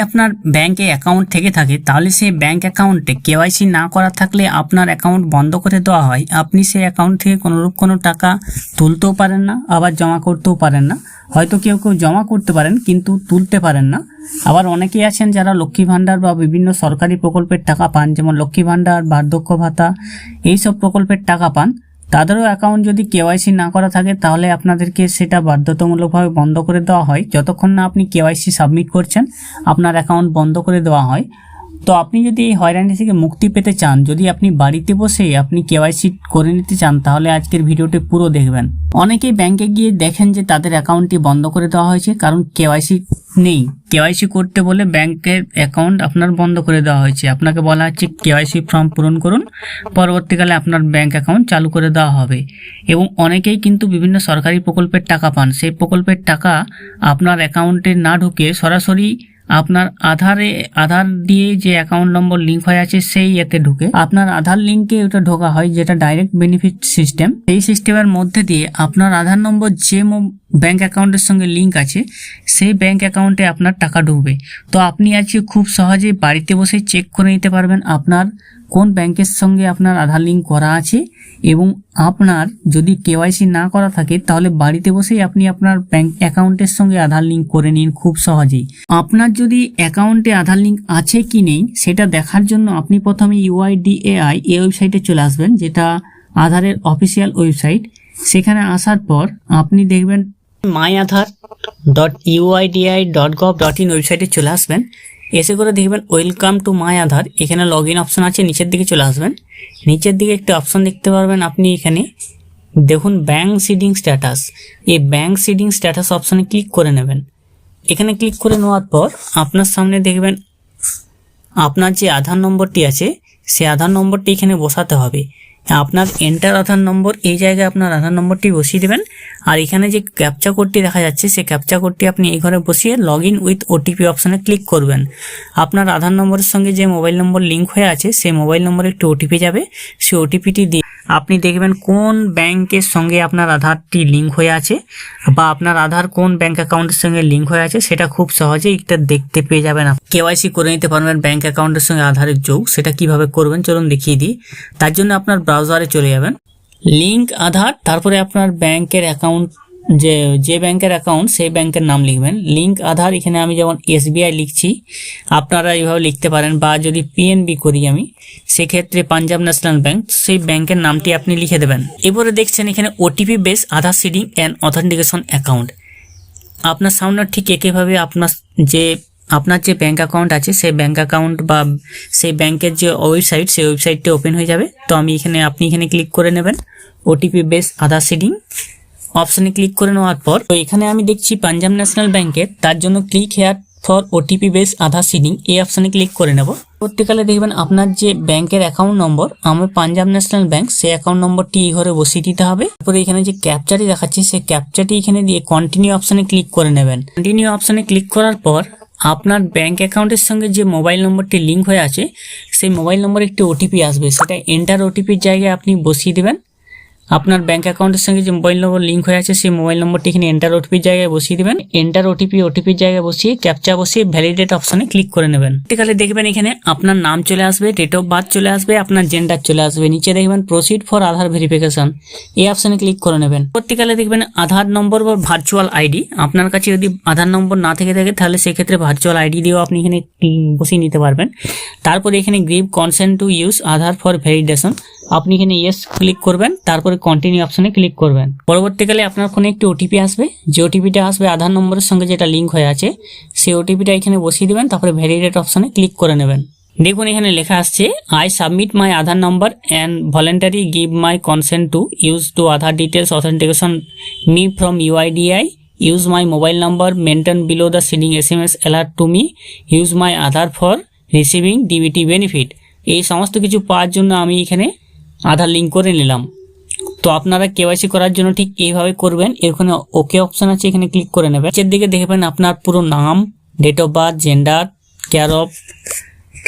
আপনার ব্যাংকে অ্যাকাউন্ট থেকে থাকে, তাহলে সেই ব্যাংক অ্যাকাউন্টে কেওয়াইসি না করা থাকলে আপনার অ্যাকাউন্ট বন্ধ করে দেওয়া হয়। আপনি সেই অ্যাকাউন্ট থেকে কোনোরূপ কোনো টাকা তুলতেও পারেন না, আবার জমা করতেও পারেন না। হয়তো কেউ কেউ জমা করতে পারেন, কিন্তু তুলতে পারেন না। আবার অনেকেই আছেন যারা লক্ষ্মী ভাণ্ডার বা বিভিন্ন সরকারি প্রকল্পের টাকা পান, যেমন লক্ষ্মী ভাণ্ডার, বার্ধক্য ভাতা, এইসব প্রকল্পের টাকা পান। তাদেরও অ্যাকাউন্ট যদি কেওয়াইসি না করা থাকে, তাহলে আপনাদেরকে সেটা বাধ্যতামূলকভাবে বন্ধ করে দেওয়া হয়। যতক্ষণ না আপনি কেওয়াইসি সাবমিট করছেন, আপনার অ্যাকাউন্ট বন্ধ করে দেওয়া হয়। তো আপনি যদি এই হয়রানি থেকে মুক্তি পেতে চান, যদি আপনি বাড়িতে বসে আপনি কেওয়াইসি করে নিতে চান, তাহলে আজকের ভিডিওটি পুরো দেখবেন। অনেকেই ব্যাংকে গিয়ে দেখেন যে তাদের অ্যাকাউন্টটি বন্ধ করে দেওয়া হয়েছে, কারণ কেওয়াইসি নেই। কেওয়াইসি করতে বলে ব্যাংকের অ্যাকাউন্ট আপনার বন্ধ করে দেওয়া হয়েছে। আপনাকে বলা হচ্ছে কেওয়াইসি ফর্ম পূরণ করুন, পরবর্তীকালে আপনার ব্যাংক অ্যাকাউন্ট চালু করে দেওয়া হবে। এবং অনেকেই কিন্তু বিভিন্ন সরকারি প্রকল্পের টাকা পান। সেই প্রকল্পের টাকা আপনার অ্যাকাউন্টে না ঢুকে সরাসরি আপনার আধারে, আধার দিয়ে যে অ্যাকাউন্ট নম্বর লিঙ্ক হয়ে আছে, সেই এতে ঢুকে আপনার আধার লিঙ্কে ওটা ঢোকা হয়, যেটা ডাইরেক্ট বেনিফিট সিস্টেম এই সিস্টেমের মধ্যে দিয়ে আপনার আধার নম্বর যে ব্যাংক অ্যাকাউন্টের সঙ্গে লিঙ্ক আছে, সেই ব্যাংক অ্যাকাউন্টে আপনার টাকা ঢুকবে। তো আপনি আজকে খুব সহজেই বাড়িতে বসে চেক করে নিতে পারবেন আপনার কোন ব্যাংকের সঙ্গে আপনার আধার লিঙ্ক করা আছে এবং আপনার যদি কেওয়াইসি না করা থাকে, তাহলে বাড়িতে বসেই আপনি আপনার ব্যাংক অ্যাকাউন্টের সঙ্গে আধার লিঙ্ক করে নিন খুব সহজেই। আপনার যদি অ্যাকাউন্টে আধার লিঙ্ক আছে কি নেই, সেটা দেখার জন্য আপনি প্রথমে ইউআইডিএআই এই ওয়েবসাইটে চলে আসবেন, যেটা আধারের অফিসিয়াল ওয়েবসাইট সেখানে আসার পর আপনি দেখবেন my Aadhaar dot UIDAI dot gov dot in ওয়েবসাইটে চলে আসবেন। এসে করে দেখবেন, ওয়েলকাম টু মাই আধার। এখানে লগ ইন অপশন আছে, নিচের দিকে চলে আসবেন। নিচের দিকে একটা অপশন দেখতে পারবেন আপনি এখানে। দেখুন ব্যাংক সিডিং স্ট্যাটাস এই ব্যাংক সিডিং স্ট্যাটাস অপশনে ক্লিক করে নেবেন। এখানে ক্লিক করে নেওয়ার পর আপনার সামনে দেখবেন, আপনার যে আধার নম্বরটি আছে, সেই আধার নম্বরটি এখানে বসাতে হবে। আপনার এন্টার আধার নম্বর, এই জায়গায় আপনার আধার নম্বরটি বসিয়ে দেবেন। আর এখানে যে ক্যাপচা কোডটি দেখা যাচ্ছে, সেই ক্যাপচা কোডটি আপনি এই ঘরে বসিয়ে লগ ইন উইথ ওটিপি অপশানে ক্লিক করবেন। আপনার আধার নম্বরের সঙ্গে যে মোবাইল নম্বর লিঙ্ক হয়ে আছে, সেই মোবাইল নম্বরে একটি ওটিপি যাবে। সেই ওটিপিটি দিয়ে আপনি দেখবেন কোন ব্যাংকের সঙ্গে আপনার আধারটি লিঙ্ক হয়ে আছে বা আপনার আধার কোন ব্যাংক অ্যাকাউন্টের সঙ্গে লিঙ্ক হয়ে আছে, সেটা খুব সহজেই এটা দেখতে পেয়ে যাবেন কেওয়াইসি করে নিতে পারবেন ব্যাংক অ্যাকাউন্টের সঙ্গে আধারের যোগ, সেটা কীভাবে করবেন চলুন দেখিয়ে দিই। তার জন্য আপনার ব্রাউজারে চলে যাবেন। লিঙ্ক আধার, তারপরে আপনার ব্যাংকের অ্যাকাউন্ট যে যে ব্যাংকের অ্যাকাউন্ট সেই ব্যাংকের নাম লিখবেন। লিঙ্ক আধার, এখানে আমি যেমন এসবিআই লিখছি, আপনারা এইভাবে লিখতে পারেন। বা যদি পিএনবি করি আমি, সেক্ষেত্রে পাঞ্জাব ন্যাশনাল ব্যাংক সেই ব্যাংকের নামটি আপনি লিখে দেবেন। এবারে দেখছেন এখানে OTP base Aadhaar seeding and authentication account আপনার সামনে ঠিক একইভাবে আপনার যে আপনার যে ব্যাঙ্ক অ্যাকাউন্ট আছে, সেই ব্যাঙ্ক অ্যাকাউন্ট বা সেই ব্যাংকের যে ওয়েবসাইট সেই ওয়েবসাইটটি ওপেন হয়ে যাবে। তো আমি এখানে, আপনি এখানে ক্লিক করে নেবেন। ওটিপি বেস আধার সিডিং অপশানে ক্লিক করে নেওয়ার পর, তো এখানে আমি দেখছি পাঞ্জাব ন্যাশনাল ব্যাংকের তার জন্য click here for OTP base Aadhaar seeding এই অপশানে ক্লিক করে নেব। পরবর্তীকালে দেখবেন আপনার যে ব্যাংকের অ্যাকাউন্ট নম্বর আমার পাঞ্জাব ন্যাশনাল ব্যাংক সেই অ্যাকাউন্ট নম্বরটি এই ঘরে বসিয়ে দিতে হবে। তারপরে এখানে যে ক্যাপচারটি দেখাচ্ছে, সেই ক্যাপচারটি এখানে দিয়ে কন্টিনিউ অপশানে ক্লিক করে নেবেন। কন্টিনিউ অপশানে ক্লিক করার পর আপনার ব্যাঙ্ক অ্যাকাউন্টের সঙ্গে যে মোবাইল নম্বরটি লিঙ্ক হয়ে আছে, সেই মোবাইল নম্বরে একটি ওটিপি আসবে। সেটা এন্টার ওটিপির জায়গায় আপনি বসিয়ে দেবেন। আপনার ব্যাঙ্ক অ্যাকাউন্টের সঙ্গে যে মোবাইল নম্বর লিঙ্ক হয়ে আছে, সেই মোবাইল নম্বরটি এখানে এন্টার ওটিপির জায়গায় বসিয়ে দেবেন। এন্টার ওটিপি ওটিপির জায়গায় বসিয়ে ক্যাপচা বসিয়ে ভ্যালিডেট অপশনে ক্লিক করে নেবেন। পরবর্তীকালে দেখবেন এখানে আপনার নাম চলে আসবে ডেট অফ বার্থ চলে আসবে, আপনার জেন্ডার চলে আসবে। নিচে দেখবেন প্রসিড ফর আধার ভেরিফিকেশন এই অপশনে ক্লিক করে নেবেন। পরবর্তীকালে দেখবেন আধার নম্বর বা ভার্চুয়াল আইডি আপনার কাছে যদি আধার নম্বর না থেকে থাকে, তাহলে সেক্ষেত্রে ভার্চুয়াল আইডি দিয়েও আপনি এখানে বসিয়ে নিতে পারবেন। তারপরে এখানে give consent to use Aadhaar for validation আপনি এখানে ইয়েস ক্লিক করবেন, তারপরে কন্টিনিউ অপশনে ক্লিক করবেন। পরবর্তীকালে আপনার ফোনে একটি ওটিপি আসবে। যে ওটিপিটা আসবে আধার নম্বরের সঙ্গে যেটা লিঙ্ক হয়ে আছে, সেই ওটিপিটা এখানে বসিয়ে দেবেন, তারপরে ভ্যালিডেট অপশনে ক্লিক করে নেবেন। দেখুন এখানে লেখা আসছে I submit my Aadhaar number and voluntary give my consent to use to Aadhaar details authentication me from UIDAI use my mobile number mention below the seeding S M S alert to me use my Aadhaar for receiving DBT benefit এই সমস্ত কিছু পাওয়ার জন্য আমি এখানে আধার link করে নিলাম। তো আপনারা কেওয়াইসি করার জন্য ঠিক এইভাবে করবেন। এখানে ওকে অপশন আছে, এখানে ক্লিক করে নেবেন। নিচের দিকে দেখবেন আপনার পুরো নাম date of birth gender care of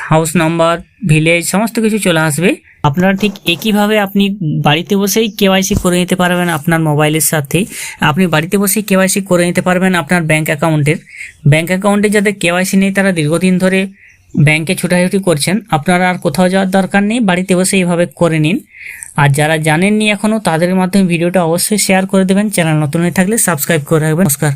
house number village সমস্ত কিছু চলে আসবে। আপনারা ঠিক একইভাবে আপনি বাড়িতে বসেই কেওয়াইসি করে নিতে পারবেন আপনার মোবাইলের সাথে। আপনি বাড়িতে বসেই কেওয়াইসি করে নিতে পারবেন আপনার ব্যাংক অ্যাকাউন্টের ব্যাংক অ্যাকাউন্টে যাদের কেওয়াইসি নেই, তারা দীর্ঘদিন ধরে ব্যাংকে ছুটাছুটি করছেন, আপনারা আর কোথাও যাওয়ার দরকার নেই, বাড়িতে বসে এইভাবে করে নিন। আর যারা জানেননি এখনও তাদের মাধ্যমে ভিডিওটা অবশ্যই শেয়ার করে দেবেন। চ্যানেল নতুন হয়ে থাকলে সাবস্ক্রাইব করে রাখবেন। নমস্কার।